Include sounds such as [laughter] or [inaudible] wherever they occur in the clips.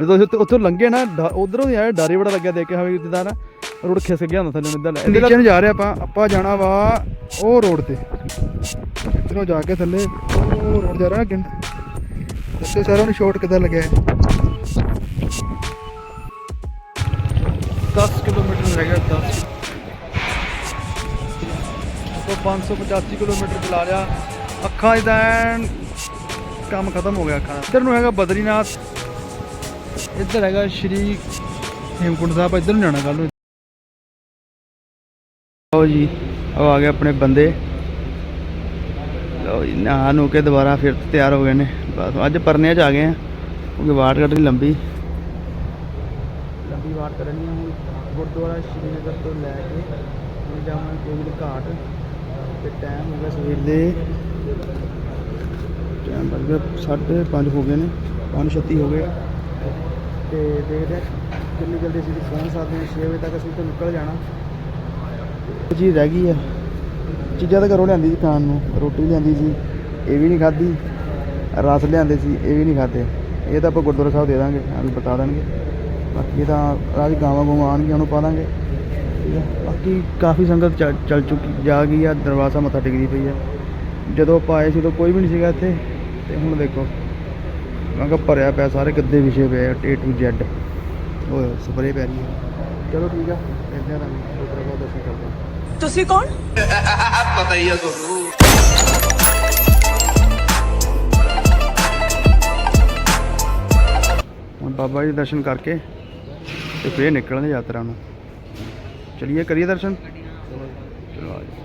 ਜਦੋਂ ਅਸੀਂ ਉੱਥੇ- ਉੱਥੋਂ ਲੰਘੇ ਨਾ ਉਧਰੋਂ ਹੀ ਆਇਆ ਡਰ ਬੜਾ ਲੱਗਿਆ ਦੇਖ ਕੇ ਹਾਂ ਵੀ ਜਿੱਦਾਂ ਨਾ ਰੋਡ ਖਿਸਕ ਗਿਆ ਹੁੰਦਾ ਥੱਲੇ ਨੂੰ ਇੱਧਰ ਨੀਚੇ ਨੂੰ ਜਾ ਰਹੇ ਆਪਾਂ ਆਪਾਂ ਜਾਣਾ ਵਾ ਉਹ ਰੋਡ ਤੇ। ਇਧਰੋਂ ਜਾ ਕੇ ਥੱਲੇ ਉਹ ਰੋਡ ਜਾ ਰਿਹਾ ਕਿੰਨ ਦੱਸੋ ਸਾਰਿਆਂ ਨੂੰ ਸ਼ਾਰਟ ਕਿੱਦਾਂ ਲੱਗਿਆ ਹੈ 10 ਕਿਲੋਮੀਟਰ ਰਹਿ ਗਿਆ 10 ਤੋਂ 585 ਕਿਲੋਮੀਟਰ ਚਲਾ ਲਿਆ ਅੱਖਾਂ ਇਦਾਂ ਕੰਮ ਖਤਮ ਹੋ ਗਿਆ ਅੱਖਾਂ ਦਾ। ਇੱਧਰ ਨੂੰ ਹੈਗਾ ਬਦਰੀਨਾਥ। ਇੱਧਰ ਹੈਗਾ ਸ਼੍ਰੀ ਹੇਮਕੁੰਟ ਸਾਹਿਬ ਇੱਧਰ ਨੂੰ ਜਾਣਾ ਕੱਲ ਨੂੰ। ਲਓ ਜੀ ਉਹ ਆ ਗਏ ਆਪਣੇ ਬੰਦੇ। ਲਓ ਜੀ ਨਹਾ ਨੂੰ ਕੇ ਦੁਬਾਰਾ ਫਿਰ ਤਿਆਰ ਹੋ ਗਏ ਨੇ। ਬਸ ਅੱਜ ਪਰਨਿਆਂ ਚ ਆ ਗਏ ਆ ਕਿਉਂਕਿ ਵਾਟ ਕੱਢਣੀ ਲੰਬੀ। ਲੰਬੀ ਵਾਟ ਕਰਨੀ ਹੁਣ। ਗੁਰਦੁਆਰਾ ਸ਼੍ਰੀਨਗਰ ਤੋਂ ਲੈ ਕੇ ਹੁਣ ਜਾਵਾਂਗੇ ਕੋਵਿਡ ਘਾਟ। ਤੇ ਟਾਈਮ ਹੋ ਗਿਆ ਸਵੇਰ ਦੇ। ਟਾਈਮ ਬਣ ਗਿਆ 5:30 ਹੋ ਗਏ ਨੇ 5:36 ਹੋ ਗਏ। ਤੇ ਦੇਖਦੇ ਹਾਂ ਕਿੰਨੀ ਜਲਦੀ ਅਸੀਂ ਪਹੁੰਚ ਸਕਦੇ ਹਾਂ। 6 ਵਜੇ ਤੱਕ ਅਸੀਂ ਤੋਂ ਨਿਕਲ ਜਾਣਾ। ਜੀ ਰਹਿ ਗਈ ਆ। ਚੀਜ਼ਾਂ ਤਾਂ ਘਰੋਂ ਲਿਆਂਦੀ ਸੀ ਖਾਣ ਨੂੰ। ਰੋਟੀ ਲਿਆਂਦੀ ਸੀ, ਇਹ ਵੀ ਨਹੀਂ ਖਾਧੀ। ਰਸ ਲਿਆਂਦੇ ਸੀ, ਇਹ ਵੀ ਨਹੀਂ ਖਾਦੇ ਇਹ ਤਾਂ ਆਪਾਂ ਗੁਰਦੁਆਰਾ ਸਾਹਿਬ ਦੇ ਦਾਂਗੇ, ਆਪ ਬਤਾ ਦੇਣਗੇ। ਬਾਕੀ ਇਹ ਤਾਂ ਰਾਜ ਗਾਵਾਂ ਗੂਵਾਂ ਆਉਣਗੀਆਂ, ਉਹਨੂੰ ਪਾ ਦਾਂਗੇ। ਠੀਕ ਹੈ ਬਾਕੀ ਕਾਫੀ ਸੰਗਤ ਚੱਲ- ਚੱਲ ਚੁੱਕੀ, ਜਾ ਗਈ ਆ। ਦਰਵਾਜ਼ਾ ਮੱਥਾ ਟੇਕਦੀ ਪਈ ਆ। ਜਦੋਂ ਆਪਾਂ ਆਏ ਸੀ ਉਦੋਂ ਕੋਈ ਵੀ ਨਹੀਂ ਸੀਗਾ ਇੱਥੇ। ਤੇ ਹੁਣ ਦੇਖੋ। ਮੈਂ ਕਿਹਾ ਭਰਿਆ ਪਿਆ ਸਾਰੇ ਗੱਦੇ ਵਿਛੇ ਪਏ ਆ ਏ ਟੂ ਜ਼ੈਡ ਓਏ ਸਪਰੇ ਪੈ ਰਹੀ ਹੈ ਚਲੋ ਠੀਕ ਆ ਇੱਦਾਂ ਦਾ ਗੁਰਦੁਆਰਾ ਸਾਹਿਬ ਦਰਸ਼ਨ ਕਰਦੇ ਹਾਂ ਤੁਸੀਂ ਕੌਣ? ਹੁਣ ਬਾਬਾ ਜੀ ਦੇ ਦਰਸ਼ਨ ਕਰਕੇ ਤੇ ਫੇਰ ਨਿਕਲਣਗੇ ਯਾਤਰਾ ਨੂੰ। ਚਲਿਏ ਕਰੀਏ ਦਰਸ਼ਨ? ਚਲੋ ਆ ਜਾਓ।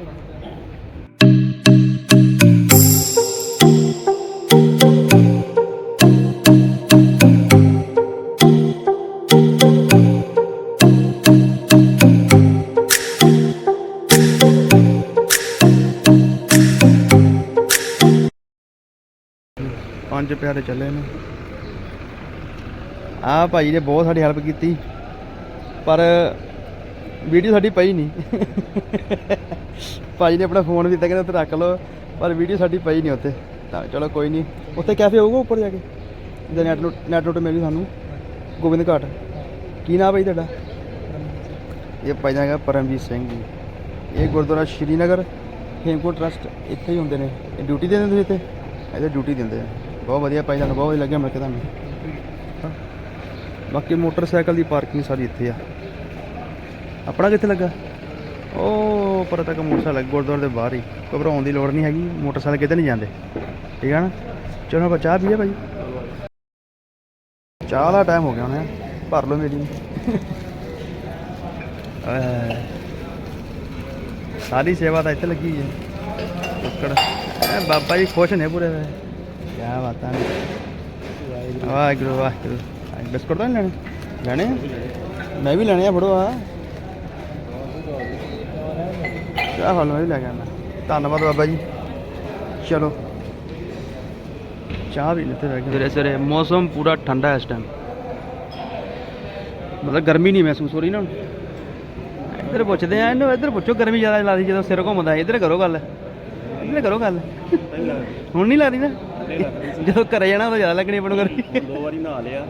ਪੰਜ ਪਿਆਰੇ ਚੱਲੇ ਨੇ। ਆ ਭਾਈ ਨੇ ਬਹੁਤ ਸਾਡੀ ਹੈਲਪ ਕੀਤੀ, ਪਰ ਵੀਡੀਓ ਸਾਡੀ ਪਈ ਨਹੀਂ। ਭਾਈ ਨੇ ਆਪਣਾ ਫੋਨ ਵੀ ਦਿੱਤਾ, ਕਹਿੰਦਾ ਉੱਥੇ ਰੱਖ ਲਓ, ਪਰ ਵੀਡੀਓ ਸਾਡੀ ਪਈ ਨਹੀਂ ਉੱਥੇ। ਤਾਂ ਚਲੋ ਕੋਈ ਨਹੀਂ, ਉੱਥੇ ਕੈਫੇ ਹੋਊਗਾ ਉੱਪਰ ਜਾ ਕੇ? ਜੇ ਨੈਟ ਨੈਟ ਨੋਟ ਮਿਲੀ ਸਾਨੂੰ? ਗੋਬਿੰਦ ਘਾਟ। ਕੀ ਨਾਮ ਭਾਈ ਤੁਹਾਡਾ? ਇਹ ਪੈ ਦਾ ਹੈਗਾ ਪਰਮਜੀਤ ਸਿੰਘ ਜੀ। ਇਹ ਗੁਰਦੁਆਰਾ ਸ਼੍ਰੀਨਗਰ ਹੇਮਕੁੰਟ ਟਰਸਟ ਇੱਥੇ ਹੀ ਹੁੰਦੇ ਨੇ। ਇਹ ਡਿਊਟੀ ਦਿੰਦੇ ਤੁਸੀਂ ਇੱਥੇ? ਇਹਦੇ ਡਿਊਟੀ ਦਿੰਦੇ ਆ। ਬਹੁਤ ਵਧੀਆ ਭਾਈ, ਤੁਹਾਨੂੰ ਬਹੁਤ ਵਧੀਆ ਲੱਗਿਆ ਮਿਲ ਕੇ ਤੁਹਾਨੂੰ। ਬਾਕੀ ਮੋਟਰਸਾਈਕਲ ਦੀ ਪਾਰਕਿੰਗ ਸਾਰੀ ਇੱਥੇ ਆ। ਆਪਣਾ ਕਿੱਥੇ ਲੱਗਾ? ਉਹ ਪਰ ਤੱਕ ਮੋਟਰਸਾਈਕਲ ਗੁਰਦੁਆਰੇ ਦੇ ਬਾਹਰ ਹੀ। ਘਬਰਾਉਣ ਦੀ ਲੋੜ ਨਹੀਂ ਹੈਗੀ, ਮੋਟਰਸਾਈਕਲ ਕਿਤੇ ਨਹੀਂ ਜਾਂਦੇ। ਠੀਕ ਹੈ ਨਾ? ਚਲੋ ਆਪਾਂ ਚਾਹ ਪੀਏ ਭਾਈ। ਚਾਹ ਦਾ ਟਾਈਮ ਹੋ ਗਿਆ ਹੁਣ, ਭਰ ਲਓ ਮੇਰੀ। ਸਾਰੀ ਸੇਵਾ ਤਾਂ ਇੱਥੇ ਲੱਗੀ ਹੈ। ਟੁੱਕੜ ਬਾਬਾ ਜੀ ਖੁਸ਼ ਨੇ ਪੂਰੇ। ਕੀ ਬਾਤਾਂ ਨੇ ਵਾਹਿਗੁਰੂ ਵਾਹਿਗੁਰੂ ਆਹ ਬਿਸਕੁਟ ਤਾਂ ਨਹੀਂ ਲੈਣੇ ਲੈਣੇ? ਮੈਂ ਵੀ ਲੈਣੇ ਆ ਫੜੋ ਆ ਚਾਹ ਹਾਲ ਮੈਂ ਵੀ ਲੈ ਕੇ ਆਉਣਾ ਧੰਨਵਾਦ ਬਾਬਾ ਜੀ ਚਲੋ ਚਾਹ ਵੀ ਲੈਤੇ ਬੈਠ ਸਵੇਰੇ ਸਵੇਰੇ ਮੌਸਮ ਪੂਰਾ ਠੰਡਾ ਹੈ ਇਸ ਟਾਈਮ ਮਤਲਬ ਗਰਮੀ ਨਹੀਂ ਮਹਿਸੂਸ ਹੋ ਰਹੀ ਨਾ ਹੁਣ ਇੱਧਰ ਪੁੱਛਦੇ ਆ ਇਹਨੂੰ ਇੱਧਰ ਪੁੱਛੋ ਗਰਮੀ ਜ਼ਿਆਦਾ ਲੱਗਦੀ ਜਦੋਂ ਸਿਰ ਘੁੰਮਦਾ ਇੱਧਰ ਕਰੋ ਗੱਲ ਇੱਧਰ ਕਰੋ ਗੱਲ ਹੁਣ ਨਹੀਂ ਲੱਗਦੀ ਨਾ ਜਦੋਂ ਘਰੇ ਜਾਣਾ ਉਦੋਂ ਜ਼ਿਆਦਾ ਲੱਗਣੀ ਆਪਣੂ ਗਰਮੀ ਦੋ ਵਾਰੀ ਨਹਾ ਲਿਆ।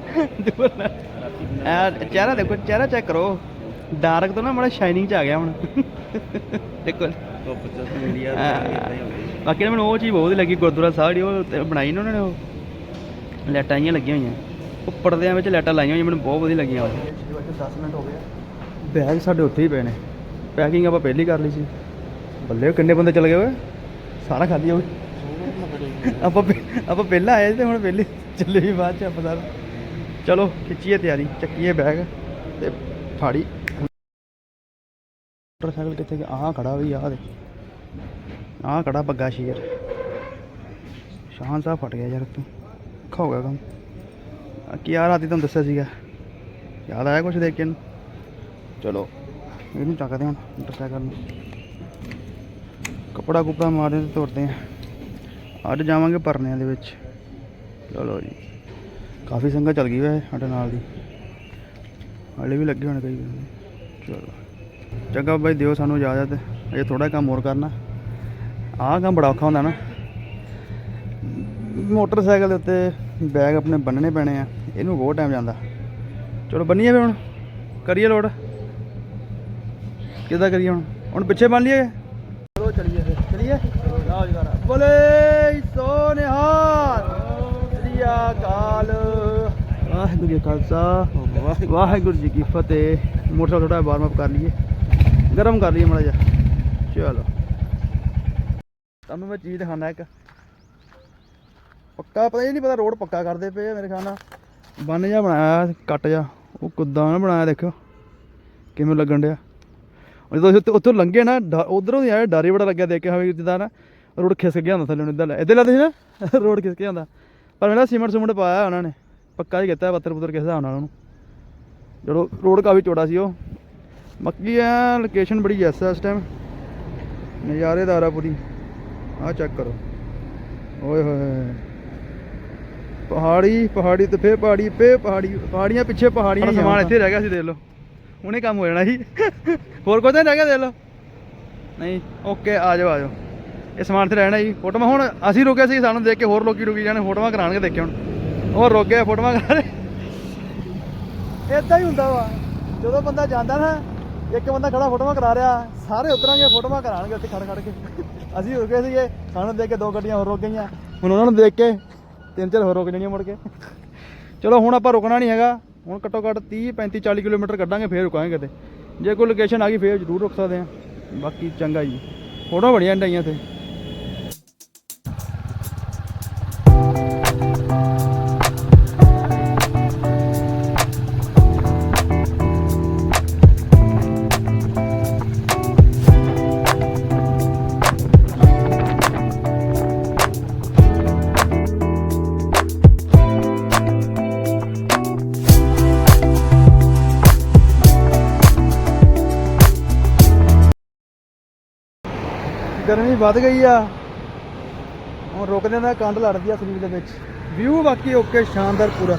ਆ ਚਿਹਰਾ ਦੇਖੋ ਚਿਹਰਾ ਚੈੱਕ ਕਰੋ। ਡਾਰਕ ਤੋਂ ਨਾ ਬੜਾ ਸ਼ਾਈਨਿੰਗ ਚ ਆ ਗਿਆ ਹੁਣ। ਦੇਖੋ। ਧੁੱਪ ਚ ਇੰਡੀਆ ਹਾਂ। ਬਾਕੀ ਨਾ ਮੈਨੂੰ ਉਹ ਚੀਜ਼ ਬਹੁਤ ਲੱਗੀ ਗੁਰਦੁਆਰਾ ਸਾਹਿਬ ਜਿਹੜੀ ਉਹ ਤੇ ਬਣਾਈ ਨਾ ਉਹਨਾਂ ਨੇ ਉਹ। ਲਾਈਟਾਂ ਆਈਆਂ ਲੱਗੀਆਂ ਹੋਈਆਂ। ਉਹ ਪਰਦਿਆਂ ਵਿੱਚ ਲਾਈਟਾਂ ਲਾਈਆਂ ਹੋਈਆਂ ਮੈਨੂੰ ਬਹੁਤ ਵਧੀਆ ਲੱਗੀਆਂ ਉਹ। 10 ਮਿੰਟ ਹੋ ਗਏ। ਬੈਗ ਸਾਡੇ ਉੱਥੇ ਹੀ ਪਏ ਨੇ। ਪੈਕਿੰਗ ਆਪਾਂ ਪਹਿਲੀ ਕਰ ਲਈ ਸੀ। ਬੱਲੇ ਕਿੰਨੇ ਬੰਦੇ ਚਲੇ ਗਏ ਓਏ? ਸਾਰਾ ਖਾਲੀ ਹੋ ਗਿਆ ਆਪਾਂ ਪਹਿ- ਆਪਾਂ ਪਹਿਲਾਂ ਆਏ ਸੀ ਤੇ ਹੁਣ ਪਹਿਲੇ ਚੱਲੇ ਵੀ ਬਾਅਦ ਚ ਆਪਾਂ ਸਾਰਾ। ਚਲੋ, ਖਿੱਚੀਏ ਤਿਆਰੀ, ਚੱਕੀਏ ਬੈਗ ਤੇ ਫਾੜੀ। ਮੋਟਰਸਾਈਕਲ ਕਿੱਥੇ ਗਿਆ? ਆਹ ਖੜਾ ਵੀ ਆਹ ਦੇ ਆਹ ਖੜਾ ਬੱਗਾ ਸ਼ੇਰ। ਸ਼ਾਨ ਸਾਹਿਬ ਫਟ ਗਿਆ ਯਾਰ ਤੂੰ ਔਖਾ ਹੋ ਗਿਆ ਕੰਮ। ਆ ਕੀ ਆ ਰਾਤੀ ਤੁਹਾਨੂੰ ਦੱਸਿਆ ਸੀਗਾ? ਯਾਦ ਆਇਆ ਕੁਝ ਦੇਖ ਕੇ ਇਹਨੂੰ? ਚਲੋ, ਇਹਨੂੰ ਚੱਕਦੇ ਹੁਣ ਮੋਟਰਸਾਈਕਲ ਨੂੰ। ਕਪੜਾ ਕੁਪੜਾ ਮਾਰਦੇ ਤੇ ਤੁਰਦੇ ਆ ਅੱਜ ਜਾਵਾਂਗੇ ਪਰਨਿਆਂ ਦੇ ਵਿੱਚ। ਚਲੋ ਜੀ। ਕਾਫੀ ਸੰਗਤ ਚੱਲ ਗਈ ਵੈਸੇ ਸਾਡੇ ਨਾਲ ਦੀ। ਹਾਲੇ ਵੀ ਲੱਗੇ ਹੋਣੇ ਕਈ ਬੰਦੇ ਚਲੋ। ਚੰਗਾ ਬਾਈ ਦਿਓ ਸਾਨੂੰ ਇਜਾਜ਼ਤ। ਇਹ ਥੋੜਾ ਕੰਮ ਹੋਰ ਕਰਨਾ। ਆਹ ਕੰਮ ਬੜਾ ਔਖਾ ਹੁੰਦਾ ਨਾ। ਮੋਟਰਸਾਈਕਲ ਦੇ ਉੱਤੇ ਬੈਗ ਆਪਣੇ ਬੰਨਣੇ ਪੈਣੇ ਆ। ਇਹਨੂੰ ਬਹੁਤ ਟਾਈਮ ਜਾਂਦਾ। ਚਲੋ, ਬੰਨੀਏ ਫਿਰ ਹੁਣ। ਕਰੀਏ ਲੋਡ। ਕਿੱਦਾਂ ਕਰੀਏ ਹੁਣ? ਹੁਣ ਪਿੱਛੇ ਬੰਨ ਲਈਏ। ਚਲੋ, ਚਲੀਏ ਫਿਰ। ਚਲੀਏ। ਚਲੋ ਜਾਓ ਜਗਾਰਾ ਬੋਲੇ ਨਿਹਾਲ। ਸ੍ਰੀ ਅਕਾਲ। ਵਾਹਿਗੁਰੂ ਜੀ ਖਾਲਸਾ। ਵਾਹਿਗੁਰੂ ਜੀ ਕੀ ਫਤਿਹ। ਮੋਟਰਸਾਈਕਲ ਥੋੜਾ ਵਾਰਮ ਅਪ ਕਰ ਲਈਏ। ਗਰਮ ਕਰ ਲਈਏ ਮਾੜਾ ਜਿਹਾ। ਚਲੋ। ਤੁਹਾਨੂੰ ਮੈਂ ਚੀਜ਼ ਦਿਖਾਣਾ ਇੱਕ। ਪੱਕਾ ਪਤਾ ਹੀ ਨਹੀਂ ਪਤਾ ਰੋਡ ਪੱਕਾ ਕਰਦੇ ਪਏ ਮੇਰੇ ਖਿਆਲ ਨਾਲ। ਬੰਨ ਜਾ ਬਣਾਇਆ ਕੱਟ ਜਾ ਉਹ ਕੁੱਦਾਂ ਨਾ ਬਣਾਇਆ ਦੇਖੋ ਕਿਵੇਂ ਲੱਗਣ ਡਿਆ। ਜਦੋਂ ਉੱਥੋਂ ਲੰਘੇ ਨਾ ਉਧਰੋਂ ਦੀ ਆਇਆ ਡਰ ਹੀ ਬੜਾ ਲੱਗਿਆ ਦੇਖ ਕੇ ਹਵੇ ਜਿੱਦਾਂ ਨਾ ਰੋਡ ਖਿਸਕ ਗਿਆ ਹੁੰਦਾ ਥੱਲੇ ਨੂੰ ਇੱਧਰ ਲੈ। ਇੱਧਰ ਲੱਗਦਾ ਸੀ ਨਾ ਰੋਡ ਖਿਸਕ ਗਿਆ ਹੁੰਦਾ। ਪਰ ਮੇਰਾ ਸੀਮੈਂਟ ਸਮੂਟ ਪਾਇਆ ਉਹਨਾਂ ਨੇ। ਪੱਕਾ ਹੀ ਕੀਤਾ ਪੱਥਰ ਪੁੱਤਰ ਕਿਸ ਹਿਸਾਬ ਨਾਲ ਉਹਨੂੰ। ਜਦੋਂ ਰੋਡ ਕਾਫੀ ਚੌੜਾ ਸੀ ਉਹ। ਮੱਕੀ ਆ ਲੋਕੇਸ਼ਨ ਬੜੀ ਐਸ ਇਸ ਟਾਈਮ ਨਜ਼ਾਰੇਦਾਰ ਆ ਪੂਰੀ। ਆ ਚੈੱਕ ਕਰੋ। ਓਏ ਹੋਏ ਪਹਾੜੀ ਪਹਾੜੀ ਤੇ ਫੇਰ ਪਹਾੜੀ ਫੇਰ ਪਹਾੜੀ। ਪਹਾੜੀਆਂ ਪਿੱਛੇ ਪਹਾੜੀਆਂ ਹੀ ਸਮਾਨ ਇੱਥੇ ਰਹਿ ਗਿਆ ਸੀ ਦੇਖ ਲਓ। ਹੁਣੇ ਕੰਮ ਹੋ ਜਾਣਾ ਸੀ। [laughs] ਹੋਰ ਕੁਝ ਨਹੀਂ ਰਹਿ ਗਿਆ ਦੇਖ ਲਓ। ਨਹੀਂ ਓਕੇ ਆ ਜਾਓ ਆ ਜਾਓ। ਇਹ ਸਮਾਨ ਤੇ ਰਹਿਣਾ ਜੀ। ਫੋਟੋਆਂ ਹੁਣ ਅਸੀਂ ਰੁਕੇ ਸੀ, ਸਾਨੂੰ ਦੇਖ ਕੇ ਹੋਰ ਲੋਕੀ ਰੁਕੀ ਜਾਣੇ, ਫੋਟੋਆਂ ਕਰਾਣਗੇ ਦੇਖੇ ਹੁਣ। ਉਹ ਰੁਕ ਗਏ ਫੋਟੋਆਂ ਕਰਾ ਰਹੇ ਇਦਾਂ ਹੀ ਹੁੰਦਾ ਵਾ। ਜਦੋਂ ਬੰਦਾ ਜਾਂਦਾ ਨਾ, ਇੱਕ ਬੰਦਾ ਖੜਾ ਫੋਟੋਆਂ ਕਰਾ ਰਿਹਾ, ਸਾਰੇ ਉਤਰਾਂਗੇ, ਫੋਟੋਆਂ ਕਰਾਣਗੇ ਉੱਥੇ ਖੜ ਖੜ ਕੇ। ਅਸੀਂ ਰੁਕੇ ਸੀਗੇ, ਸਾਨੂੰ ਦੇਖ ਕੇ ਦੋ ਗੱਡੀਆਂ ਹੋਰ ਰੁਕ ਗਈਆਂ। ਹੁਣ ਉਹਨਾਂ ਨੂੰ ਦੇਖ ਕੇ ਤਿੰਨ ਚਾਰ ਹੋਰ ਰੁਕ ਜਾਣੀਆਂ ਮੁੜ ਕੇ। ਚਲੋ, ਹੁਣ ਆਪਾਂ ਰੁਕਣਾ ਨਹੀਂ ਹੈਗਾ। ਹੁਣ ਘੱਟੋ ਘੱਟ 30 35 40 ਕਿਲੋਮੀਟਰ ਕੱਢਾਂਗੇ, ਫੇਰ ਰੁਕਾਂਗੇ ਕਿਤੇ। ਜੇ ਕੋਈ ਲੋਕੇਸ਼ਨ ਆ ਗਈ, ਫੇਰ ਜ਼ਰੂਰ ਰੁਕ ਸਕਦੇ ਆ ਬਾਕੀ ਚੰਗਾ ਜੀ। ਫੋਟੋ ਬੜੀਆਂ ਡਾਈਆਂ ਤੇ ਗਰਮੀ ਵੱਧ ਗਈ ਆ। ਹੁਣ ਰੁਕਦੇ ਦਾ ਕੰਡ ਲੜਦੀ ਆ ਸਰੀਰ ਦੇ ਵਿੱਚ। ਵਿਊ ਬਾਕੀ ਓਕੇ ਸ਼ਾਨਦਾਰ ਪੂਰਾ।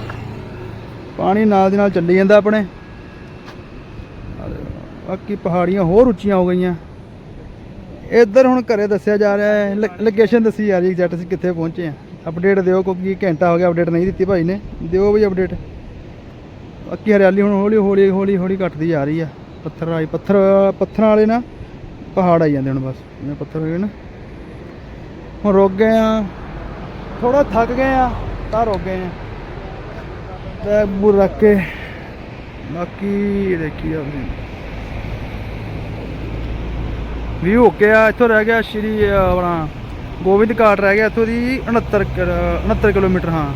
ਪਾਣੀ ਨਾਲ ਦੀ ਨਾਲ ਚੱਲੀ ਜਾਂਦਾ ਆਪਣੇ। ਬਾਕੀ ਪਹਾੜੀਆਂ ਹੋਰ ਉੱਚੀਆਂ ਹੋ ਗਈਆਂ। ਇੱਧਰ ਹੁਣ ਘਰੇ ਦੱਸਿਆ ਜਾ ਰਿਹਾ ਹੈ। ਲੋਕੇਸ਼ਨ ਦੱਸੀ ਜਾ ਰਹੀ ਐਗਜ਼ੈਕਟ ਅਸੀਂ ਕਿੱਥੇ ਪਹੁੰਚੇ ਆ ਅਪਡੇਟ ਦਿਓ ਕਿਉਂਕਿ ਘੰਟਾ ਹੋ ਗਿਆ ਅਪਡੇਟ ਨਹੀਂ ਦਿੱਤੀ ਭਾਈ ਨੇ। ਦਿਓ ਵੀ ਅਪਡੇਟ ਬਾਕੀ ਹਰਿਆਲੀ ਹੁਣ ਹੌਲੀ ਹੌਲੀ ਹੌਲੀ ਹੌਲੀ ਘਟਦੀ ਜਾ ਰਹੀ ਆ। ਪੱਥਰ ਆਈ ਪੱਥਰ ਪੱਥਰਾਂ ਵਾਲੇ ਨਾ ਪਹਾੜ ਆਈ ਜਾਂਦੇ ਹੁਣ ਬਸ। ਜਿਵੇਂ ਪੱਥਰ ਹੋਏ ਨਾ। ਹੁਣ ਰੁਕ ਗਏ ਆ। ਥੋੜਾ ਥੱਕ ਗਏ ਆ, ਤਾਂ ਰੁਕ ਗਏ ਆ। ਤੇ ਬੁਰ ਰੱਖ ਕੇ ਬਾਕੀ ਦੇਖੀ ਆ ਵੀ ਹੋ ਗਿਆ, ਇੱਥੋਂ ਰਹਿ ਗਿਆ ਸ਼੍ਰੀ ਆਪਣਾ ਗੋਬਿੰਦ ਘਾਟ ਰਹਿ ਗਿਆ, ਇੱਥੋਂ ਦੀ 69 ਕਿਲ- 69 ਕਿਲੋਮੀਟਰ, ਹਾਂ।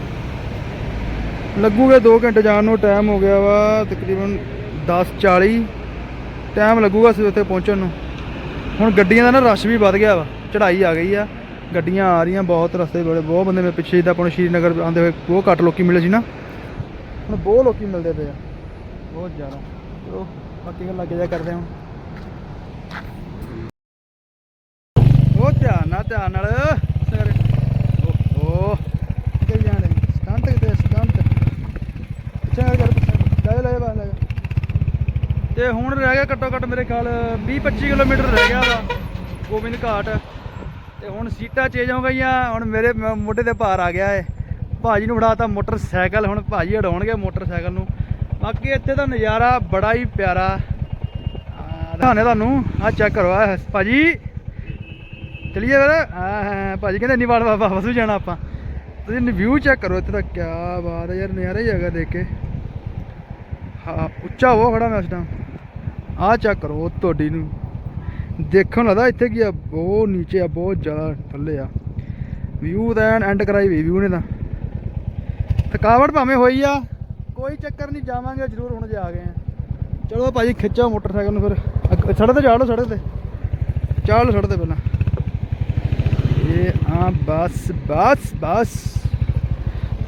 ਲੱਗੂਗਾ 2 ਘੰਟੇ ਜਾਣ ਨੂੰ ਟਾਈਮ ਹੋ ਗਿਆ ਵਾ ਤਕਰੀਬਨ 10:40 ਟਾਈਮ ਲੱਗੂਗਾ ਅਸੀਂ ਉੱਥੇ ਪਹੁੰਚਣ ਨੂੰ। ਹੁਣ ਗੱਡੀਆਂ ਦਾ ਨਾ ਰਸ਼ ਵੀ ਵੱਧ ਗਿਆ ਵਾ, ਚੜ੍ਹਾਈ ਆ ਗਈ ਆ। ਗੱਡੀਆਂ ਆ ਰਹੀਆਂ ਬਹੁਤ, ਰਸਤੇ ਬੜੇ, ਬਹੁਤ ਬੰਦੇ ਮੈਂ ਪਿੱਛੇ ਜਿੱਦਾਂ ਆਪਾਂ ਨੂੰ ਸ਼੍ਰੀਨਗਰ ਆਉਂਦੇ ਹੋਏ ਬਹੁਤ ਘੱਟ ਲੋਕੀ ਮਿਲੇ ਸੀ ਨਾ। ਹੁਣ ਬਹੁਤ ਲੋਕੀ ਮਿਲਦੇ ਪਏ ਆ। ਬਹੁਤ ਜ਼ਿਆਦਾ। ਚਲੋ, ਬਾਕੀ ਗੱਲ ਅੱਗੇ ਜਾ ਕਰਦੇ ਹਾਂ ਉਹ ਧਿਆਨ ਨਾਲ ਧਿਆਨ ਨਾਲ ਸਰ ਓਹ ਕਿੱਥੇ ਜਾਣ ਸਟੰਟ ਕਿਤੇ ਸਟੰਟ ਪਿੱਛੇ ਕਰ ਪਿੱਛੇ ਲੈ ਲੈ ਬਾ ਲੈ ਤੇ ਹੁਣ ਰਹਿ ਗਿਆ ਘੱਟੋ ਘੱਟ ਮੇਰੇ ਖਿਆਲ 20 25 ਕਿਲੋਮੀਟਰ ਰਹਿ ਗਿਆ ਵਾ ਗੋਬਿੰਦ ਘਾਟ। ਤੇ ਹੁਣ ਸੀਟਾਂ ਚੇਂਜ ਹੋ ਗਈਆਂ, ਹੁਣ ਮੇਰੇ ਮ- ਮੋਢੇ ਤੇ ਭਾਰ ਆ ਗਿਆ ਏ। ਭਾਜੀ ਨੂੰ ਫੜਾਤਾ ਮੋਟਰਸਾਈਕਲ, ਹੁਣ ਭਾਜੀ ਉਡਾਉਣਗੇ ਮੋਟਰਸਾਈਕਲ ਨੂੰ। ਬਾਕੀ ਇੱਥੇ ਦਾ ਨਜ਼ਾਰਾ ਬੜਾ ਹੀ ਪਿਆਰਾ। ਆ ਦਿਖਾਣੇ ਤੁਹਾਨੂੰ ਆ ਚੈੱਕ ਕਰੋ ਆ ਭਾਜੀ। ਚਲਿਏ ਫਿਰ? ਹਾਂ ਭਾਜੀ ਕਹਿੰਦੇ ਇੰਨੀ ਵਾਰ ਵਾਪਸ ਵੀ ਜਾਣਾ ਆਪਾਂ। ਤੁਸੀਂ ਵਿਊ ਚੈੱਕ ਕਰੋ ਇੱਥੇ ਦਾ ਕੀ ਬਾਤ ਹੈ ਯਾਰ, ਨਜ਼ਾਰਾ ਹੀ ਜਗ੍ਹਾ ਦੇਖ ਕੇ। ਹਾਂ ਉੱਚਾ ਹੋ ਖੜਾ ਮੈਂ ਉਸ ਟਾਈਮ ਆਹ ਚੈੱਕ ਕਰੋ ਤੁਹਾਡੀ ਨੂੰ। ਦੇਖਣ ਲੱਗਦਾ ਇੱਥੇ ਕੀ ਆ, ਬਹੁਤ ਨੀਚੇ ਆ, ਬਹੁਤ ਜ਼ਿਆਦਾ ਥੱਲੇ ਆ। ਵਿਊ ਦਾ ਐਂਡ ਕਰਾਈ ਵੀ ਵਿਊ ਨੇ ਤਾਂ। ਥਕਾਵਟ ਭਾਵੇਂ ਹੋਈ ਆ, ਕੋਈ ਚੱਕਰ ਨਹੀਂ, ਜਾਵਾਂਗੇ ਜ਼ਰੂਰ ਹੁਣ ਜੇ ਆ ਗਏ ਆ। ਚਲੋ ਭਾਜੀ ਖਿੱਚੋ ਮੋਟਰਸਾਈਕਲ ਨੂੰ ਫਿਰ। ਸੜਕ ਤੇ ਚਾੜ ਲਓ ਸੜਕ ਤੇ। ਚਾੜ ਲਓ ਸੜਕ ਤੇ ਪਹਿਲਾਂ। ਇਹ ਆ, ਬਸ ਬਸ ਬਸ।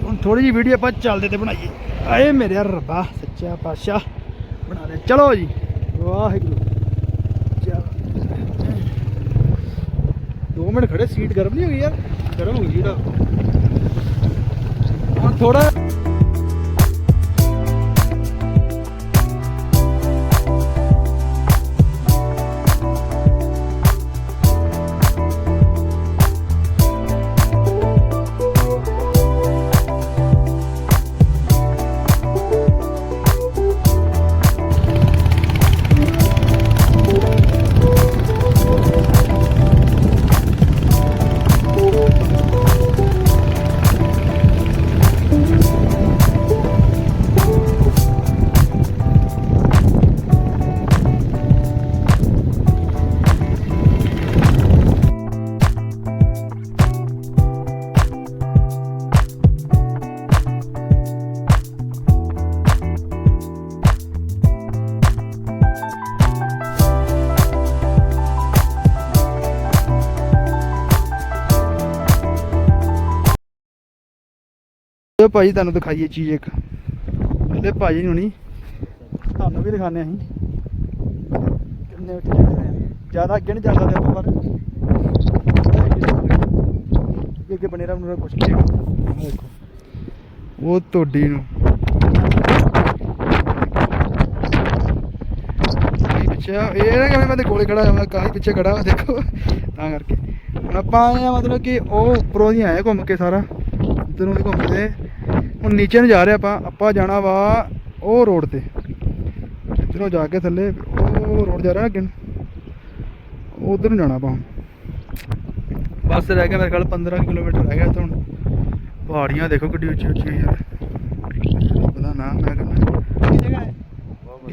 ਹੁਣ ਥੋੜੀ ਜਿਹੀ ਵੀਡੀਓ ਆਪਾਂ ਚੱਲਦੇ ਤੇ ਬਣਾਈਏ। ਆਏ ਮੇਰੇ ਰੱਬਾ, ਸੱਚਾ ਪਾਤਸ਼ਾਹ। ਬਣਾ ਦੇ ਚਲੋ ਜੀ। ਵਾਹਿਗੁਰੂ। ਦੋ ਮਿੰਟ ਖੜੇ, ਸੀਟ ਗਰਮ ਨਹੀਂ ਹੋ ਗਈ ਯਾਰ? ਗਰਮ ਹੋ ਗਈ ਸੀਟ। ਹੁਣ ਥੋੜਾ ਆਜੋ ਭਾਜੀ, ਤੁਹਾਨੂੰ ਦਿਖਾਈਏ ਚੀਜ਼ ਇੱਕ। ਪਹਿਲੇ ਭਾਜੀ ਨੂੰ ਨਹੀਂ ਤੁਹਾਨੂੰ ਵੀ ਦਿਖਾਣੇ ਅਸੀਂ। ਕਿੰਨੇ ਉੱਚੇ ਜ਼ਿਆਦਾ ਅੱਗੇ ਨਹੀਂ ਜਾ ਸਕਦੇ ਆਪਾਂ, ਪਰ ਅੱਗੇ ਅੱਗੇ ਬਨੇਰਾ ਬਨੂਰਾ ਕੁਛ ਨਹੀਂ ਦੇਖੋ ਉਹ ਤੁਹਾਡੀ ਨੂੰ। ਕਾਹੀ ਪਿੱਛੇ ਇਹ ਨਾ ਕਿ ਮੈਂ ਤੇ ਕੋਲੇ ਖੜਾ ਹਾਂ ਕਾਹੀ ਪਿੱਛੇ ਖੜਾ ਵਾ ਦੇਖੋ। ਤਾਂ ਕਰਕੇ। ਹੁਣ ਆਪਾਂ ਆਏ ਆ ਮਤਲਬ ਕਿ ਉਹ ਉੱਪਰੋਂ ਦੀ ਆਏ ਘੁੰਮ ਕੇ ਸਾਰਾ। ਇੱਧਰੋਂ ਦੀ ਘੁੰਮਦੇ। ਹੁਣ ਨੀਚੇ ਨੂੰ ਜਾ ਰਹੇ ਆਪਾਂ ਆਪਾਂ ਜਾਣਾ ਵਾ ਉਹ ਰੋਡ ਤੇ। ਇੱਧਰੋਂ ਜਾ ਕੇ ਥੱਲੇ, ਉਹ ਰੋਡ ਜਾ ਰਿਹਾ ਅੱਗੇ ਨੂੰ। ਉਧਰ ਨੂੰ ਜਾਣਾ ਆਪਾਂ ਬਸ ਰਹਿ ਗਿਆ ਮੇਰੇ ਖਿਆਲ 15 ਕਿਲੋਮੀਟਰ ਰਹਿ ਗਿਆ ਇੱਥੋਂ ਹੁਣ। ਪਹਾੜੀਆਂ ਦੇਖੋ ਕਿੱਡੀ ਉੱਚੀ ਉੱਚੀ ਯਾਰ ਪਤਾ ਨਾ ਮੈਂ ਕਹਿੰਦਾ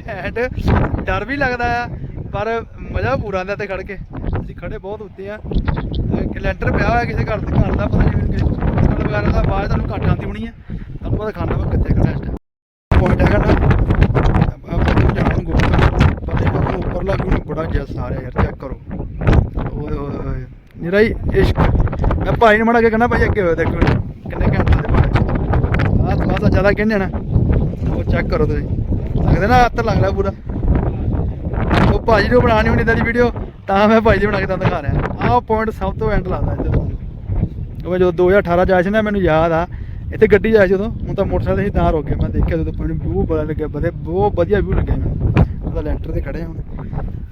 ਘੈਂਟ ਡਰ ਵੀ ਲੱਗਦਾ ਆ, ਪਰ ਮਜ਼ਾ ਪੂਰਾ ਆਉਂਦਾ ਤੇ ਖੜ ਕੇ। ਅਸੀਂ ਖੜੇ ਬਹੁਤ ਉੱਤੇ ਆ। ਅਹ ਪਿਆ ਹੋਇਆ ਕਿਸੇ ਘਰ ਦੇ, ਘਰ ਦਾ ਪਤਾ ਨਹੀਂ ਮੈਨੂੰ ਕਿਸੇ ਵਗੈਰਾ ਦਾ ਆਵਾਜ਼ ਤੁਹਾਨੂੰ ਘੱਟ ਆਉਂਦੀ ਹੋਣੀ ਆ। ਤੁਹਾਨੂੰ ਪਤਾ ਖਾਣਾ ਵਾ ਕਿੱਥੇ ਖੜਾ ਇਸ ਪੁਆਇੰਟ ਹੈਗਾ ਨਾ ਆਪਾਂ ਜਾਣ ਨੂੰ ਗੋਲ ਪਰ ਇਹ ਉੱਪਰਲਾ ਵੀ ਬੜਾ ਜੈਸ ਆ ਯਾਰ ਚੈੱਕ ਕਰੋ। ਓਏ ਓਏ ਨਿਰਾ ਇਸ਼ਕ। ਮੈਂ ਭਾਈ ਨੂੰ ਮੜਾ ਕੇ ਕਹਿੰਦਾ ਭਾਈ ਅੱਗੇ ਹੋਇਆ ਦੇਖੋ ਕਿੰਨੇ ਘੰਟੇ ਦੇ ਬਾਅਦ ਆਹ ਥੋੜਾ ਜ਼ਿਆਦਾ ਕਹਿੰਦੇ ਨਾ। ਉਹ ਚੈੱਕ ਕਰੋ ਤੁਸੀਂ। ਲੱਗਦਾ ਨਾ ਹੱਥ ਲੱਗਦਾ ਪੂਰਾ। ਉਹ ਭਾਜੀ ਨੂੰ ਬਣਾਉਣੀ ਹੋਣੀ ਇਦਾਂ ਦੀ ਵੀਡੀਓ ਤਾਂ ਮੈਂ ਭਾਈ ਦੀ ਬਣਾ ਕੇ ਤੁਹਾਨੂੰ ਦਿਖਾ ਰਿਹਾ। ਆਹ ਪੁਆਇੰਟ ਸਭ ਤੋਂ ਐਂਡ ਲੱਗਦਾ ਇੱਧਰ ਉਹ ਜਦੋਂ 2018 ਚ ਆਇਆ ਸੀ ਨਾ, ਮੈਨੂੰ ਯਾਦ ਆ। ਇੱਥੇ ਗੱਡੀ ਜਾਇਆ ਜਦੋਂ ਹੁਣ ਤਾਂ ਮੋਟਰਸਾਈਕਲ ਸੀ ਤਾਂ ਰੁਕ ਗਿਆ, ਮੈਂ ਦੇਖਿਆ ਜਦੋਂ ਪੁਆਇੰਟ ਵਿਊ ਬੜਾ ਲੱਗਿਆ, ਬੜੇ, ਬਹੁਤ ਵਧੀਆ ਵਿਊ ਲੱਗਿਆ ਮੈਨੂੰ। ਉਹਦਾ ਲੈਂਟਰ ਤੇ ਖੜੇ ਹੁਣ।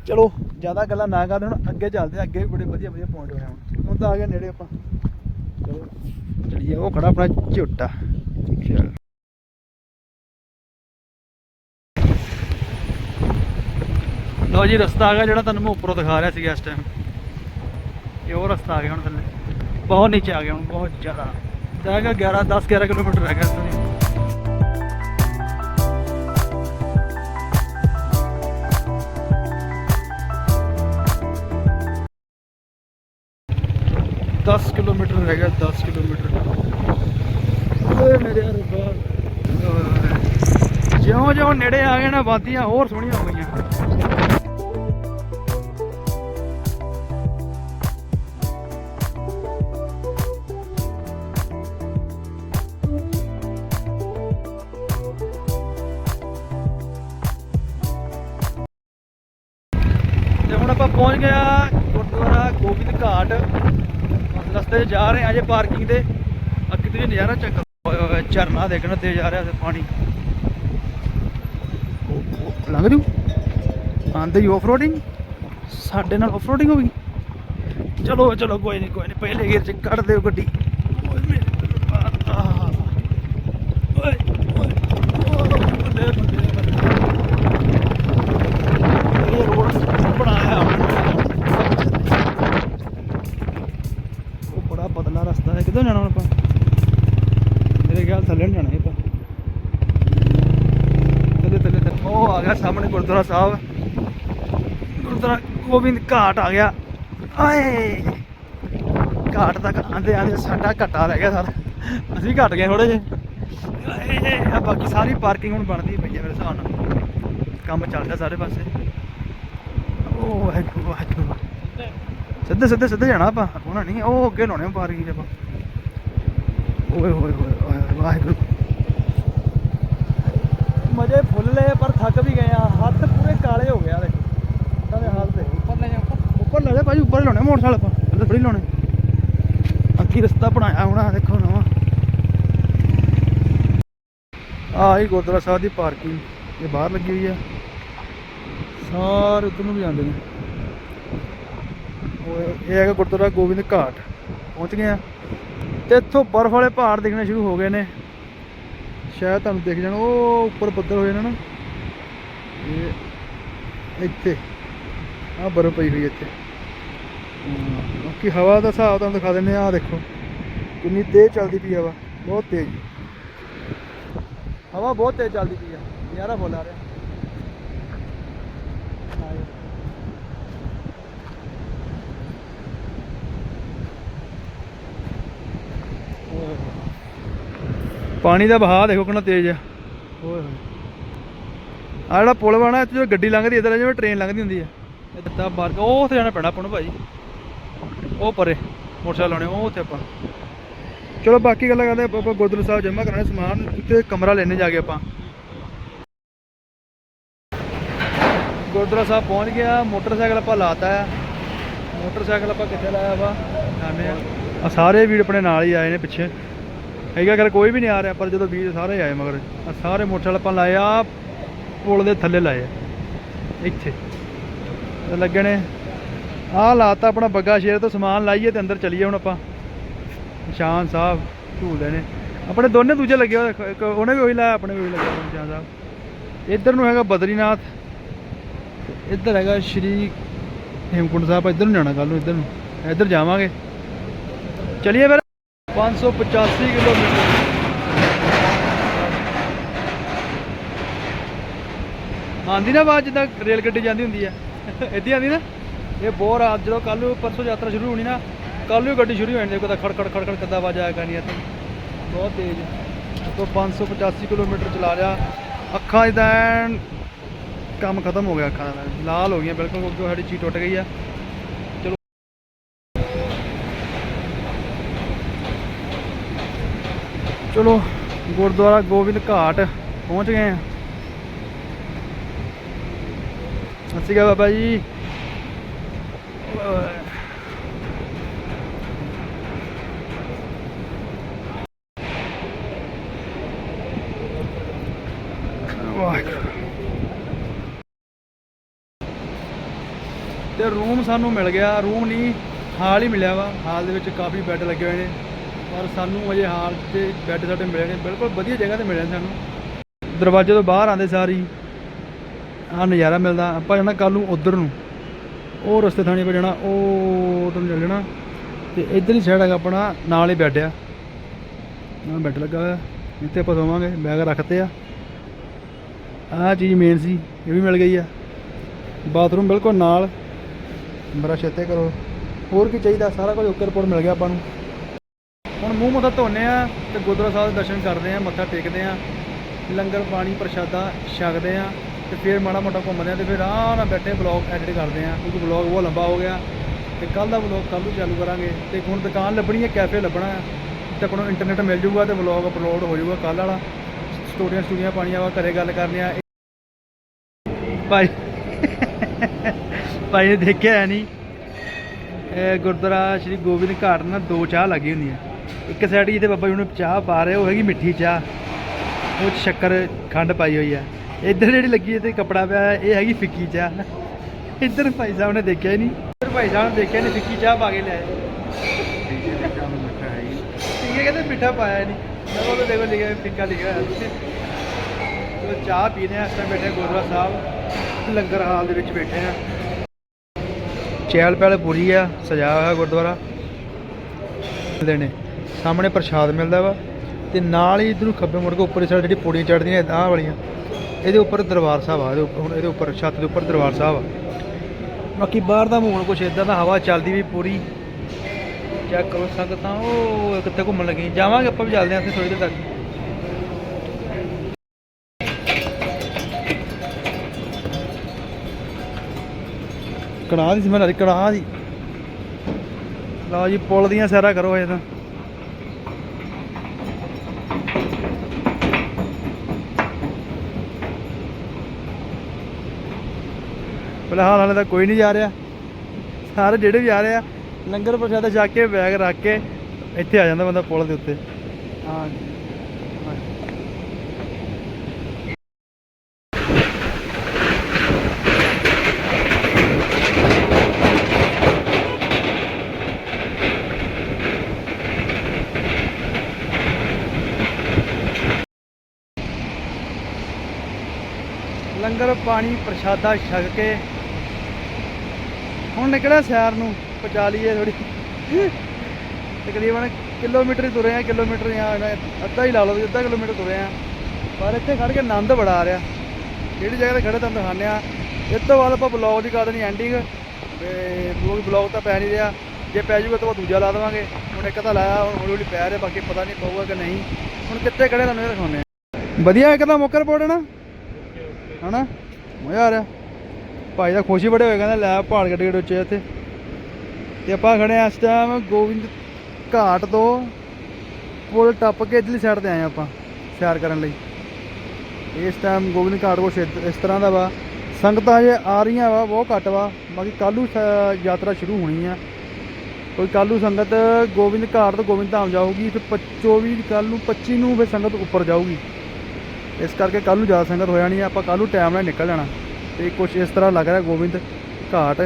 ਚਲੋ, ਜ਼ਿਆਦਾ ਗੱਲਾਂ ਨਾ ਕਰਦੇ, ਹੁਣ ਅੱਗੇ ਚੱਲਦੇ ਅੱਗੇ ਵੀ ਬੜੇ ਵਧੀਆ ਵਧੀਆ ਪੁਆਇੰਟ ਹੋਏ ਹੁਣ। ਹੁਣ ਤਾਂ ਆ ਗਿਆ ਨੇੜੇ ਆਪਾਂ। ਚਲੋ, ਚਲੀਏ, ਉਹ ਖੜਾ ਆਪਣਾ ਝੋਟਾ। ਚਲ। ਲਓ ਜੀ, ਰਸਤਾ ਆ ਗਿਆ ਜਿਹੜਾ ਤੁਹਾਨੂੰ ਮੈਂ ਉੱਪਰੋਂ ਦਿਖਾ ਰਿਹਾ ਸੀਗਾ ਇਸ ਟਾਈਮ ਇਹ ਉਹ ਰਸਤਾ ਆ ਗਿਆ ਹੁਣ ਥੱਲੇ। ਬਹੁਤ ਨੀਚੇ ਆ ਗਿਆ ਹੁਣ, ਬਹੁਤ ਜ਼ਿਆਦਾ। ਜਾਏਗਾ 11 10 11 ਕਿਲੋਮੀਟਰ ਰਹਿ ਗਿਆ ਇਸ ਤੋਂ ਦਸ ਕਿਲੋਮੀਟਰ ਰਹਿ ਗਿਆ 10 ਕਿਲੋਮੀਟਰ ਓਏ ਮੇਰੇ ਰੱਬਾ ਜਿਉਂ ਜਿਉਂ ਨੇੜੇ ਆ ਗਏ ਨਾ ਵਾਦੀਆਂ ਤੇ ਹੁਣ ਆਪਾਂ ਪਹੁੰਚ ਗਿਆ ਗੁਰਦੁਆਰਾ ਗੋਬਿੰਦ ਘਾਟ। ਰਸਤੇ 'ਚ ਜਾ ਰਹੇ ਹਾਂ ਜੇ ਪਾਰਕਿੰਗ ਤੇ। ਅੱਗੇ ਤੇ ਨਜ਼ਾਰਾ ਚੈੱਕ ਕਰੋ। ਝਰਨਾ ਦੇਖਣਾ ਤੇ ਜਾ ਰਿਹਾ ਪਾਣੀ। ਲੰਘ ਜੂ? ਆਂਦੇ ਹੀ ਆਫ ਰੋਡਿੰਗ ਸਾਡੇ ਨਾਲ ਆਫ ਰੋਡਿੰਗ ਹੋ ਗਈ? ਚਲੋ ਚਲੋ ਕੋਈ ਨਹੀਂ ਕੋਈ ਨਹੀਂ ਪਹਿਲੇ ਗੇਰ 'ਚ ਕੱਢ ਦਿਓ ਗੱਡੀ ਓਏ ਮੇਰੇ ਰੱਬਾ, ਆਹ। ਓਏ ਓਏ ਓਏ, ਬੱਲੇ, ਬੱਲੇ, ਬੱਲੇ। ਇਹ ਰੋਡ ਬਣਾਇਆ ਉਹ ਬੜਾ ਪਤਲਾ ਰਸਤਾ ਹੈ ਕਿੱਧਰ ਜਾਣਾ ਹੁਣ ਆਪਾਂ ਮੇਰੇ ਖਿਆਲ ਥੱਲੇ ਨੂੰ ਜਾਣਾ ਹੈ ਆਪਾਂ ਥੱਲੇ ਥੱਲੇ ਥੱਲੇ ਉਹ ਆ ਗਿਆ ਸਾਹਮਣੇ ਗੁਰਦੁਆਰਾ ਸਾਹਿਬ। ਗੁਰਦੁਆਰਾ ਗੋਬਿੰਦ ਘਾਟ ਆ ਗਿਆ। ਆਏ। ਘਾਟ ਤੱਕ ਆਂਦੇ ਆਂਦੇ ਸਾਡਾ ਘਟਾ ਰਹਿ ਗਿਆ ਸਰ। ਅਸੀਂ ਘਟ ਗਏ ਥੋੜੇ ਜਿਹੇ। ਆ ਬਾਕੀ ਸਾਰੀ ਪਾਰਕਿੰਗ ਹੁਣ ਬਣਦੀ ਪਈ ਹੈ ਮੇਰੇ ਹਿਸਾਬ ਨਾਲ। ਕੰਮ ਚੱਲਦਾ ਸਾਰੇ ਪਾਸੇ। ਉਹ ਵਾਹਿਗੁਰੂ ਵਾਹਿਗੁਰੂ। ਸਿੱਧੇ ਸਿੱਧੇ ਸਿੱਧੇ ਜਾਣਾ ਆਪਾਂ। ਹੋਣਾ ਨਹੀਂ, ਉਹ ਅੱਗੇ ਲਾਉਣੇ ਪਾਰਕਿੰਗ 'ਚ ਆਪਾਂ। ਓਏ ਹੋਏ ਹੋਏ ਵਾਹਿਗੁਰੂ। ਮਜੇ ਫੁੱਲ ਲਏ ਪਰ ਥੱਕ ਵੀ ਗਏ ਆ। ਹੱਥ ਪੂਰੇ ਕਾਲੇ ਹੋ ਗਿਆ ਦੇਖੋ ਸਾਡੇ ਹਾਲ ਤੇ। ਉੱਪਰ ਲੈ ਜਾ ਉੱਪਰ। ਲੈ ਜਾ ਭਾਈ ਉੱਪਰ ਲਾਉਣੇ ਮੋਟਰਸਾਈਕਲ ਆਪਾਂ। ਥੱਲੇ ਥੋੜੀ ਲਾਉਣੇ। ਅੱਗੇ ਰਸਤਾ ਬਣਾਇਆ ਹੋਣਾ ਦੇਖੋ ਨਵਾਂ। ਆਹ ਹੀ ਗੁਰਦੁਆਰਾ ਸਾਹਿਬ ਦੀ ਪਾਰਕਿੰਗ ਇਹ ਬਾਹਰ ਲੱਗੀ ਹੋਈ ਆ। ਸਾਰੇ ਉੱਧਰ ਨੂੰ ਵੀ ਆਉਂਦੇ ਨੇ। ਉਹ ਇਹ ਹੈਗਾ ਗੁਰਦੁਆਰਾ ਗੋਬਿੰਦ ਘਾਟ। ਪਹੁੰਚ ਗਏ ਆ। ਤੇ ਇੱਥੋਂ ਬਰਫ਼ ਵਾਲੇ ਪਹਾੜ ਦਿਖਣੇ ਸ਼ੁਰੂ ਹੋ ਗਏ ਨੇ। ਸ਼ਾਇਦ ਤੁਹਾਨੂੰ ਦਿਖ ਜਾਣ ਉਹ ਉੱਪਰ ਬੱਦਲ ਹੋਏ ਨੇ ਨਾ। ਇਹ ਇੱਥੇ ਆ ਬਰਫ਼ ਪਈ ਹੋਈ ਇੱਥੇ। ਹਾਂ, ਬਾਕੀ ਹਵਾ ਦਾ ਹਿਸਾਬ ਤੁਹਾਨੂੰ ਦਿਖਾ ਦਿੰਦੇ ਆ ਆਹ ਦੇਖੋ। ਕਿੰਨੀ ਤੇਜ਼ ਚੱਲਦੀ ਪਈ ਹਵਾ ਬਹੁਤ ਤੇਜ਼। ਹਵਾ ਬਹੁਤ ਤੇਜ਼ ਚੱਲਦੀ ਪਈ ਆ ਨਜ਼ਾਰਾ ਫੁੱਲ ਆ ਰਿਹਾ ਆਇਓ। ਓਏ ਹੋਏ। ਪਾਣੀ ਦਾ ਵਹਾਅ ਦੇਖੋ ਕਿੰਨਾ ਤੇਜ਼ ਆ। ਓਏ ਹੋਏ। ਆ ਜਿਹੜਾ ਪੁਲ ਬਣਾ ਇੱਥੇ ਜਦੋਂ ਗੱਡੀ ਲੰਘਦੀ ਇਧਰ ਜਿਵੇਂ ਟ੍ਰੇਨ ਲੰਘਦੀ ਹੁੰਦੀ ਆ। ਇਹ ਦਿੱਤਾ ਬਾਹਰ ਉਹ ਉੱਥੇ ਜਾਣਾ ਪੈਣਾ ਆਪਾਂ ਨੂੰ ਭਾਜੀ। ਉਹ ਪਰੇ ਮੋਟਰਸਾਈਕਲ ਲਾਉਣੇ ਉਹ ਉੱਥੇ ਆਪਾਂ। ਚਲੋ ਬਾਕੀ ਗੱਲਾਂ ਕਰਦੇ ਆਪਾਂ ਗੁਰਦੁਆਰਾ ਸਾਹਿਬ ਜਮ੍ਹਾਂ ਕਰਾਉਣਾ ਸਮਾਨ ਤੇ ਕਮਰਾ ਲੈਣੇ ਜਾ ਕੇ ਆਪਾਂ। ਗੁਰਦੁਆਰਾ ਸਾਹਿਬ ਪਹੁੰਚ ਗਿਆ ਮੋਟਰਸਾਈਕਲ ਆਪਾਂ ਲਾਤਾ ਆ। ਮੋਟਰਸਾਈਕਲ ਆਪਾਂ ਕਿੱਥੇ ਲਾਇਆ ਵਾ? ਆਨੇ ਆ। ਸਾਰੇ ਵੀਰ ਆਪਣੇ ਨਾਲ ਹੀ ਆਏ ਨੇ ਪਿੱਛੇ। ਹੈਗਾ ਗੱਲ ਕੋਈ ਵੀ ਨਹੀਂ ਆ ਰਿਹਾ, ਪਰ ਜਦੋਂ ਵੀਰ ਸਾਰੇ ਆਏ ਮਗਰ, ਆਹ ਸਾਰੇ ਮੋਟਰਸਾਈਕਲ ਆਪਾਂ ਲਾਏ ਆ ਪੁਲ ਦੇ ਥੱਲੇ ਲਾਏ ਆ। ਇੱਥੇ। ਤੇ ਲੱਗੇ ਨੇ। ਆਹ ਲਾਤਾ ਆਪਣਾ ਬੱਗਾ ਸ਼ੇਰ ਤੋਂ ਸਮਾਨ ਲਾਈਏ ਤੇ ਅੰਦਰ ਚਲੀਏ ਹੁਣ ਆਪਾਂ। ਨਿਸ਼ਾਨ ਸਾਹਿਬ ਝੂਲਦੇ ਨੇ। ਆਪਣੇ ਦੋਨੇ ਦੂਜੇ ਲੱਗੇ ਹੋਏ ਇੱਕ ਉਹਨੇ ਵੀ ਉਹੀ ਲਾਇਆ, ਆਪਣੇ ਵੀ ਉਹੀ ਲੱਗਿਆ ਹੋਇਆ ਨਿਸ਼ਾਨ ਸਾਹਿਬ। ਇੱਧਰ ਨੂੰ ਹੈਗਾ ਬਦਰੀਨਾਥ। ਇੱਧਰ ਹੈਗਾ ਸ਼੍ਰੀ ਹੇਮਕੁੰਟ ਸਾਹਿਬ ਇੱਧਰ ਨੂੰ ਜਾਣਾ ਕੱਲ ਨੂੰ, ਇੱਧਰ ਨੂੰ। ਇੱਧਰ ਜਾਵਾਂਗੇ। ਚਲਿਏ ਫਿਰ। 585 ਕਿਲੋਮੀਟਰ। ਆਂਦੀ ਨਾ ਆਵਾਜ਼ ਜਿੱਦਾਂ ਰੇਲ ਗੱਡੀ ਜਾਂਦੀ ਹੁੰਦੀ ਆ ਇੱਦਾਂ ਆਂਦੀ ਨਾ। ਇਹ ਬਹੁਤ ਰਾਤ, ਜਦੋਂ ਕੱਲ ਨੂੰ ਪਰਸੋਂ ਯਾਤਰਾ ਸ਼ੁਰੂ ਹੋਣੀ ਨਾ ਕੱਲ ਨੂੰ ਗੱਡੀ ਸ਼ੁਰੂ ਹੋ ਜਾਣੀ ਦੇਖੋ ਖੜ ਖੜ ਖੜ ਖੜ ਕਿੱਦਾਂ ਆਵਾਜ਼ ਆਇਆ ਕਰਨੀ ਇੱਥੇ। ਬਹੁਤ ਤੇਜ਼ ਤੋਂ 585 ਕਿਲੋਮੀਟਰ ਚਲਾ ਲਿਆ। ਅੱਖਾਂ ਇਦਾਂ ਕੰਮ ਖਤਮ ਹੋ ਗਿਆ, ਅੱਖਾਂ ਦਾ ਲਾਲ ਹੋ ਗਈਆਂ, ਬਿਲਕੁਲ ਕਿਉਂਕਿ ਸਾਡੀ ਚੀਜ਼ ਟੁੱਟ ਗਈ ਆ। ਚਲੋ, ਗੁਰਦੁਆਰਾ ਗੋਬਿੰਦ ਘਾਟ ਪਹੁੰਚ ਗਏ ਆ ਸਤਿ ਸ਼੍ਰੀ ਅਕਾਲ ਬਾਬਾ ਜੀ। ਤੇ ਰੂਮ ਸਾਨੂੰ ਮਿਲ ਗਿਆ ਰੂਮ ਨਹੀਂ ਹਾਲ ਹੀ ਮਿਲਿਆ ਵਾ। ਹਾਲ ਦੇ ਵਿੱਚ ਕਾਫੀ ਬੈੱਡ ਲੱਗੇ ਹੋਏ ਨੇ। ਪਰ ਸਾਨੂੰ ਅਜੇ ਹਾਲ ਤੇ ਬੈੱਡ ਸਾਡੇ ਮਿਲੇ ਨੇ, ਬਿਲਕੁਲ ਵਧੀਆ ਜਗ੍ਹਾ ਤੇ ਮਿਲੇ ਨੇ ਸਾਨੂੰ। ਦਰਵਾਜ਼ੇ ਤੋਂ ਬਾਹਰ ਆਉਂਦੇ ਸਾਰੀ ਆ ਨਜ਼ਾਰਾ ਮਿਲਦਾ। ਆਪਾਂ ਜਾਣਾ ਕੱਲ ਨੂੰ ਉਧਰ ਨੂੰ। ਉਹ ਰਸਤੇ ਥਾਣੀ ਪਾ ਜਾਣਾ, ਉਹ ਉਧਰ ਨੂੰ ਚੱਲ ਜਾਣਾ। ਤੇ ਇੱਧਰ ਹੀ ਸਾਈਡ ਹੈਗਾ ਆਪਣਾ, ਨਾਲ ਹੀ ਬੈੱਡ ਆ। ਨਾਲ ਬੈੱਡ ਲੱਗਾ ਹੋਇਆ। ਇੱਥੇ ਆਪਾਂ ਸੋਵਾਂਗੇ ਬੈਗ ਰੱਖਤੇ ਆ। ਆਹ ਚੀਜ਼ ਮੇਨ ਸੀ, ਇਹ ਵੀ ਮਿਲ ਗਈ ਆ। ਬਾਥਰੂਮ ਬਿਲਕੁਲ ਨਾਲ। ਬੜਾ ਇੱਥੇ ਕਰੋ। ਹੋਰ ਕੀ ਚਾਹੀਦਾ? ਸਾਰਾ ਕੁਝ ਓਕੇ ਰਿਪੋਰਟ ਮਿਲ ਗਿਆ ਆਪਾਂ ਨੂੰ। ਹੁਣ ਮੂੰਹ ਮੱਥਾ ਧੋਨੇ ਆ ਤੇ ਗੁਰਦੁਆਰਾ ਸਾਹਿਬ ਦੇ ਦਰਸ਼ਨ ਕਰਦੇ ਆ, ਮੱਥਾ ਟੇਕਦੇ ਆ, ਲੰਗਰ ਪਾਣੀ ਪ੍ਰਸ਼ਾਦਾ ਛਕਦੇ ਆ ਤੇ ਫਿਰ ਮਾੜਾ ਮੋਟਾ ਘੁੰਮਦੇ ਆ ਤੇ ਫਿਰ ਆਰਾਮ ਨਾਲ ਬੈਠੇ ਬਲੌਗ ਐਡਿਟ ਕਰਦੇ ਆ, ਕਿਉਂਕਿ ਬਲੌਗ ਬਹੁਤ ਲੰਬਾ ਹੋ ਗਿਆ ਤੇ ਕੱਲ ਦਾ ਬਲੌਗ ਕੱਲ ਨੂੰ ਚਾਲੂ ਕਰਾਂਗੇ ਤੇ ਹੁਣ ਦੁਕਾਨ ਲੱਭਣੀ ਹੈ ਕੈਫੇ ਲੱਭਣਾ ਹੈ, ਤੇ ਆਪਣਾ ਇੰਟਰਨੈਟ ਮਿਲ ਜੂਗਾ ਤੇ ਬਲੌਗ ਅਪਲੋਡ ਹੋ ਜਾਊਗਾ ਕੱਲ ਵਾਲਾ। ਸਟੋਰੀਆਂ ਸਟੂਡੀਆਂ ਪਾਣੀਆਂ ਵਾ, ਘਰੇ ਗੱਲ ਕਰਨੀ ਆ। ਭਾਈ ਭਾਈ ਨੇ ਦੇਖਿਆ ਹੈ ਨਹੀਂ ਗੁਰਦੁਆਰਾ ਸ਼੍ਰੀ ਗੋਬਿੰਦ ਘਾਟ ਨਾਲ ਦੋ ਚਾਹ ਲੱਗੀ ਹੈ। ਇੱਕ ਸਾਈਡ ਜਿਹਦੇ ਬਾਬਾ ਜੀ ਨੂੰ ਚਾਹ ਪਾ ਰਹੇ ਉਹ ਹੈਗੀ ਮਿੱਠੀ ਚਾਹ। ਉਹ ਸ਼ੱਕਰ ਖੰਡ ਪਾਈ ਹੋਈ ਆ। ਇੱਧਰ ਜਿਹੜੀ ਲੱਗੀ ਤੇ ਕੱਪੜਾ ਪਿਆ ਇਹ ਹੈਗੀ ਫਿੱਕੀ ਚਾਹ। ਇੱਧਰ ਭਾਈ ਸਾਹਿਬ ਨੇ ਦੇਖਿਆ ਹੀ ਨਹੀਂ। ਇੱਧਰ ਭਾਈ ਸਾਹਿਬ ਨੇ ਦੇਖਿਆ ਨਹੀਂ, ਫਿੱਕੀ ਚਾਹ ਪਾ ਕੇ ਲਿਆਏ। ਠੀਕ ਹੈ, ਕਹਿੰਦੇ ਮਿੱਠਾ ਪਾਇਆ ਨਹੀਂ। ਮੈਂ ਉਹਦੇ ਦੇਖੋ, ਲਿਖਿਆ ਫਿੱਕਾ ਲਿਖਿਆ ਹੋਇਆ। ਉਹ ਚਾਹ ਪੀਨੇ ਆ, ਇਸ ਟਾਈਮ ਬੈਠੇ ਗੁਰਦੁਆਰਾ ਸਾਹਿਬ। ਲੰਗਰ ਹਾਲ ਦੇ ਵਿੱਚ ਬੈਠੇ ਆ। ਚਹਿਲ ਪਹਿਲ ਪੂਰੀ ਆ ਸਜਾਇਆ ਹੋਇਆ ਗੁਰਦੁਆਰਾ। ਮਿਲਦੇ ਸਾਹਮਣੇ ਪ੍ਰਸ਼ਾਦ ਮਿਲਦਾ ਵਾ ਤੇ ਨਾਲ ਹੀ ਇਧਰ ਨੂੰ ਖੱਬੇ ਮੁੜ ਕੇ ਉੱਪਰ ਸਾਈਡ ਜਿਹੜੀ ਪੌੜੀਆਂ ਚੜਦੀਆਂ ਆਹ ਵਾਲੀਆਂ, ਇਹਦੇ ਉੱਪਰ ਦਰਬਾਰ ਸਾਹਿਬ ਆ, ਇਹਦੇ ਉੱਪਰ ਹੁਣ ਇਹਦੇ ਉੱਪਰ ਛੱਤ ਦੇ ਉੱਪਰ ਦਰਬਾਰ ਸਾਹਿਬ ਆ। ਬਾਕੀ ਬਾਹਰ ਦਾ ਮਾਹੌਲ ਕੁਛ ਇਦਾਂ ਦਾ ਹਵਾ ਚੱਲਦੀ ਵੀ ਪੂਰੀ। ਚੈੱਕ ਕਰੋ ਸੰਗਤਾਂ, ਉਹ ਕਿੱਥੇ ਘੁੰਮਣ ਲੱਗੀ ਜਾਵਾਂਗੇ ਆਪਾਂ ਵੀ ਚੱਲਦੇ ਆਂ ਇੱਥੇ ਥੋੜੀ ਦੇਰ ਤੱਕ। ਕੜਾਹ ਦੀ ਸਮੈਲ ਆ ਰਹੀ ਕੜਾਹ ਦੀ। ਲਓ ਜੀ, ਪੁਲ ਦੀਆਂ ਸੈਰਾ ਕਰੋ ਇਹ ਤਾਂ। ਫਿਲਹਾਲ ਹਾਲੇ ਤਾਂ ਕੋਈ ਨਹੀਂ ਜਾ ਰਿਹਾ। ਸਾਰੇ ਜਿਹੜੇ ਵੀ ਆ ਰਹੇ ਆ, ਲੰਗਰ ਪ੍ਰਸ਼ਾਦਾ ਛਕ ਕੇ, ਬੈਗ ਰੱਖ ਕੇ ਇੱਥੇ ਆ ਜਾਂਦਾ ਬੰਦਾ ਪੁਲ ਦੇ ਉੱਤੇ। ਹਾਂ ਲੰਗਰ, ਪਾਣੀ, ਪ੍ਰਸ਼ਾਦਾ ਛਕ ਕੇ ਹੁਣ ਨਿਕਲਿਆ ਸੈਰ ਨੂੰ ਪਚਾ ਲਈਏ ਥੋੜੀ ਤਕਰੀਬਨ ਕਿਲੋਮੀਟਰ ਹੀ ਤੁਰੇ ਆ, ਕਿਲੋਮੀਟਰ ਜਾਂ ਅੱਧਾ ਹੀ ਲਾ ਲਓ ਅੱਧਾ ਕਿਲੋਮੀਟਰ ਤੁਰੇ ਆ। ਪਰ ਇੱਥੇ ਖੜ ਕੇ ਆਨੰਦ ਬੜਾ ਆ ਰਿਹਾ। ਜਿਹੜੀ ਜਗ੍ਹਾ ਤੇ ਖੜੇ ਤੁਹਾਨੂੰ ਦਿਖਾਉਂਦੇ ਆ, ਇਸ ਤੋਂ ਬਾਅਦ ਆਪਾਂ ਬਲੌਗ ਦੀ ਕਰ ਦੇਣੀ ਐਂਡਿੰਗ ਤੇ ਬਲੌਗ ਬਲੌਗ ਤਾਂ ਪੈ ਨਹੀਂ ਰਿਹਾ। ਜੇ ਪੈ ਜਾਊਗਾ ਤਾਂ ਆਪਾਂ ਦੂਜਾ ਲਾ ਦੇਵਾਂਗੇ। ਹੁਣ ਇੱਕ ਤਾਂ ਲਾਇਆ, ਹੁਣ ਹੌਲੀ ਹੌਲੀ ਪੈ ਰਿਹਾ, ਬਾਕੀ ਪਤਾ ਨਹੀਂ ਪਊਗਾ ਕਿ ਨਹੀਂ। ਹੁਣ ਕਿੱਥੇ ਖੜੇ ਤੁਹਾਨੂੰ ਇਹ ਦਿਖਾਉਂਦੇ ਆ। ਵਧੀਆ, ਇੱਕ ਤਾਂ ਮੌਕਾ ਰਿਪੋਰਟ ਹੈ ਨਾ? ਹਨਾ ਮਜ਼ਾ ਆ ਰਿਹਾ। ਭਾਈ ਦਾ ਖੁਸ਼ੀ ਬੜੇ ਹੋਏ, ਕਹਿੰਦਾ ਲੈ ਪਹਾੜ ਗੱਡੇ ਗੱਡੇ ਉੱਚੇ ਇੱਥੇ। ਤੇ ਆਪਾਂ ਖੜੇ ਆ ਇਸ ਟਾਈਮ ਗੋਬਿੰਦ ਘਾਟ ਤੋਂ ਪੁਲ ਟੱਪ ਕੇ ਇਧਰਲੀ ਸਾਈਡ ਤੇ ਆਏ ਹਾਂ ਆਪਾਂ, ਸੈਰ ਕਰਨ ਲਈ। ਇਸ ਟਾਈਮ ਗੋਬਿੰਦ ਘਾਟ ਕੋਲ ਇਦ- ਇਸ ਤਰ੍ਹਾਂ ਦਾ ਵਾ। ਸੰਗਤਾਂ ਜੇ ਆ ਰਹੀਆਂ ਵਾ, ਬਹੁਤ ਘੱਟ ਵਾ, ਬਾਕੀ ਕੱਲ੍ਹ ਨੂੰ ਯਾਤਰਾ ਸ਼ੁਰੂ ਹੋਣੀ ਆ। ਕੋਈ ਕੱਲ੍ਹ ਨੂੰ ਸੰਗਤ ਗੋਬਿੰਦ ਘਾਟ ਤੋਂ ਗੋਬਿੰਦ ਧਾਮ ਜਾਊਗੀ, ਫਿਰ 24 ਕੱਲ੍ਹ ਨੂੰ 25 ਨੂੰ ਫਿਰ ਸੰਗਤ ਉੱਪਰ ਜਾਊਗੀ। ਇਸ ਕਰਕੇ ਕੱਲ੍ਹ ਨੂੰ ਜ਼ਿਆਦਾ ਸੰਗਤ ਹੋ ਜਾਣੀ ਆ, ਆਪਾਂ ਕੱਲ੍ਹ ਨੂੰ ਟਾਈਮ ਨਾਲ ਨਿਕਲ ਜਾਣਾ। ਤੇ ਕੁਝ ਇਸ ਤਰ੍ਹਾਂ ਲੱਗ ਰਿਹਾ ਗੋਬਿੰਦ ਘਾਟ।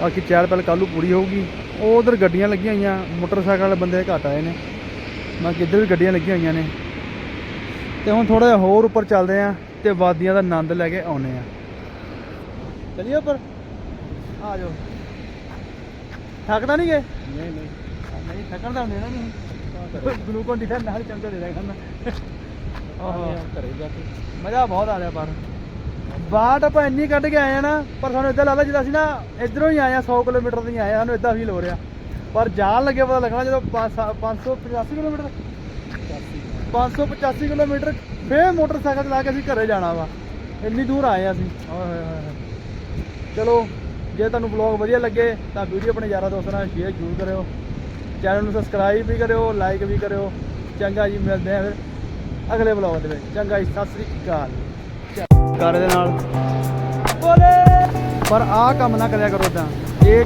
ਬਾਕੀ ਚਹਿਲ ਪਹਿਲ ਕੱਲ੍ਹ ਨੂੰ ਪੂਰੀ ਹੋਊਗੀ। ਉਹ ਉਧਰ ਗੱਡੀਆਂ ਲੱਗੀਆਂ ਹੋਈਆਂ ਮੋਟਰਸਾਈਕਲ ਵਾਲੇ ਬੰਦੇ ਘੱਟ ਆਏ ਨੇ। ਬਾਕੀ ਇੱਧਰ ਵੀ ਗੱਡੀਆਂ ਲੱਗੀਆਂ ਹੋਈਆਂ ਨੇ। ਤੇ ਹੁਣ ਥੋੜਾ ਜਿਹਾ ਹੋਰ ਉੱਪਰ ਚੱਲਦੇ ਆ ਤੇ ਵਾਦੀਆਂ ਦਾ ਆਨੰਦ ਲੈ ਕੇ ਆਉਨੇ ਆ ਚਲਿਏ ਉੱਪਰ? ਆ ਜਾਓ। ਥੱਕਦਾ ਨਹੀਂ ਗਏ? ਨਹੀਂ ਨਹੀਂ। ਨਹੀਂ ਥੱਕਣ ਦਾ ਦੇਣਾ ਨਹੀਂ ਗਲੂਕੋਨ ਦੀ ਨਾਲ ਚਮਚਾ ਦੇ ਦਿਆ ਕਰਨਾ ਆਹੋ ਘਰੇ ਜਾ ਕੇ। ਮਜ਼ਾ ਬਹੁਤ ਆ ਰਿਹਾ ਪਰ ਬਾਟ ਆਪਾਂ ਇੰਨੀ ਕੱਢ ਕੇ ਆਏ ਆ ਨਾ ਪਰ ਸਾਨੂੰ ਇਦਾਂ ਲੱਗਦਾ ਜਿੱਦਾਂ ਅਸੀਂ ਨਾ ਇਧਰੋਂ ਹੀ ਆਏ ਆ 100 ਕਿਲੋਮੀਟਰ ਤੋਂ ਹੀ ਆਏ ਆ ਸਾਨੂੰ ਇਦਾਂ ਫੀਲ ਹੋ ਰਿਹਾ। ਪਰ ਜਾਣ ਲੱਗੇ ਪਤਾ ਲੱਗਣਾ ਜਦੋਂ 585 ਕਿਲੋਮੀਟਰ 585 ਕਿਲੋਮੀਟਰ ਫੇਰ ਮੋਟਰਸਾਈਕਲ ਚਲਾ ਕੇ ਅਸੀਂ ਘਰੇ ਜਾਣਾ ਵਾ। ਇੰਨੀ ਦੂਰ ਆਏ ਆ ਅਸੀਂ। ਚਲੋ ਜੇ ਤੁਹਾਨੂੰ ਵਲੌਗ ਵਧੀਆ ਲੱਗੇ ਤਾਂ ਵੀਡੀਓ ਆਪਣੇ ਯਾਰਾਂ ਦੋਸਤਾਂ ਨਾਲ ਸ਼ੇਅਰ ਜ਼ਰੂਰ ਕਰਿਓ। ਚੈਨਲ ਨੂੰ ਸਬਸਕ੍ਰਾਈਬ ਵੀ ਕਰਿਓ ਲਾਈਕ ਵੀ ਕਰਿਓ। ਚੰਗਾ ਜੀ ਮਿਲਦੇ ਆ ਫਿਰ ਅਗਲੇ ਵਲੌਗ ਦੇ ਵਿੱਚ। ਚੰਗਾ ਜੀ ਸਤਿ ਸ੍ਰੀ ਅਕਾਲ। ਕਰ ਦੇ ਨਾਲ। ਬੋਲੇ ਪਰ ਆਹ ਕੰਮ ਨਾ ਕਰਿਆ ਕਰੋ ਤਾਂ ਇਹ